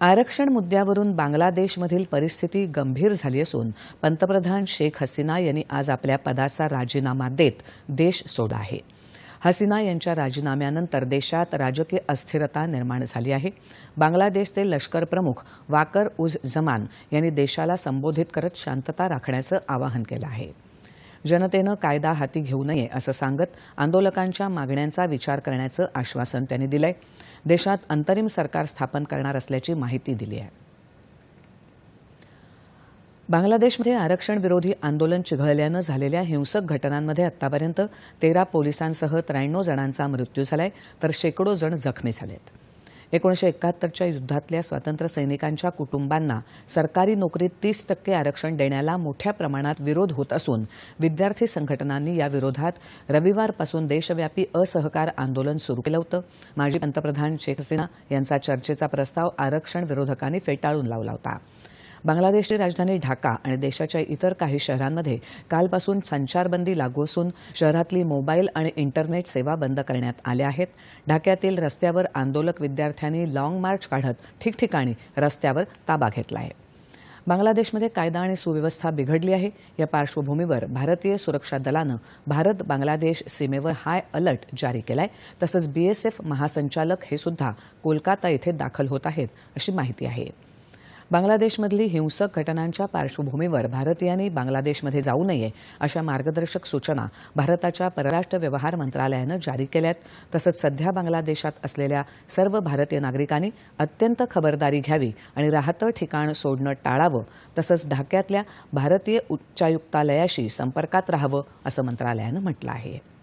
आरक्षण मुद्द्यावरून बांगलादेशमधील परिस्थिती गंभीर झाली असून पंतप्रधान शेख हसीना यांनी आज आपल्या पदाचा राजीनामा देत देश सोडला आहे. हसीना यांच्या राजीनाम्यानंतर देशात राजकीय अस्थिरता निर्माण झाली आहे. बांगलादेशचे लष्कर प्रमुख वाकर उझ जमान यांनी देशाला संबोधित करत शांतता राखण्याचं आवाहन केलं आहे. जनतेनं कायदा हाती घेऊ नये असं सांगत आंदोलकांच्या मागण्यांचा विचार करण्याचं आश्वासन त्यांनी दिलंय. देशात अंतरिम सरकार स्थापन करणार असल्याची माहिती दिली आहे. बांगलादेशमध्ये आरक्षण विरोधी आंदोलन चिघळल्यानं झालेल्या हिंसक घटनांमध्ये आतापर्यंत तेरा पोलिसांसह त्र्याण्णव जणांचा मृत्यू झालाय तर शेकडो जण जखमी झालेत. एकोणीसशे एकाहत्तरच्या युद्धातल्या स्वातंत्र्य सैनिकांच्या कुटुंबांना सरकारी नोकरीत तीस टक्के आरक्षण देण्याला मोठ्या प्रमाणात विरोध होत असून विद्यार्थी संघटनांनी या विरोधात रविवारपासून देशव्यापी असहकार आंदोलन सुरू केलं होतं. माजी पंतप्रधान शेख हसीना यांचा चर्चेचा प्रस्ताव आरक्षण विरोधकांनी फेटाळून लावला होता. बांगलादेशची राजधानी ढाका आणि देशाच्या इतर काही शहरांमध्ये कालपासून संचारबंदी लागू असून शहरातली मोबाईल आणि इंटरनेट सेवा बंद करण्यात आल्या आहेत. ढाक्यातील रस्त्यावर आंदोलक विद्यार्थ्यांनी लाँग मार्च काढत ठिकठिकाणी रस्त्यावर ताबा घेतला आहे. बांगलादेशमध्ये कायदा आणि सुव्यवस्था बिघडली आहे. या पार्श्वभूमीवर भारतीय सुरक्षा दलानं भारत बांगलादेश सीमेवर हाय अलर्ट जारी केलाय. तसंच बीएसएफ महासंचालक हे सुद्धा कोलकाता इथे दाखल होत आहेत अशी माहिती आहे. बांगलादेशमधली हिंसक घटनांच्या पार्श्वभूमीवर भारतीयांनी बांगलादेशमध्ये जाऊ नये अशा मार्गदर्शक सूचना भारताच्या परराष्ट्र व्यवहार मंत्रालयानं जारी केल्यात. तसंच सध्या बांगलादेशात असलेल्या सर्व भारतीय नागरिकांनी अत्यंत खबरदारी घ्यावी आणि राहतं ठिकाण सोडणं टाळावं. तसंच ढाक्यातल्या भारतीय उच्चायुक्तालयाशी संपर्कात राहावं असं मंत्रालयानं म्हटलं आहे.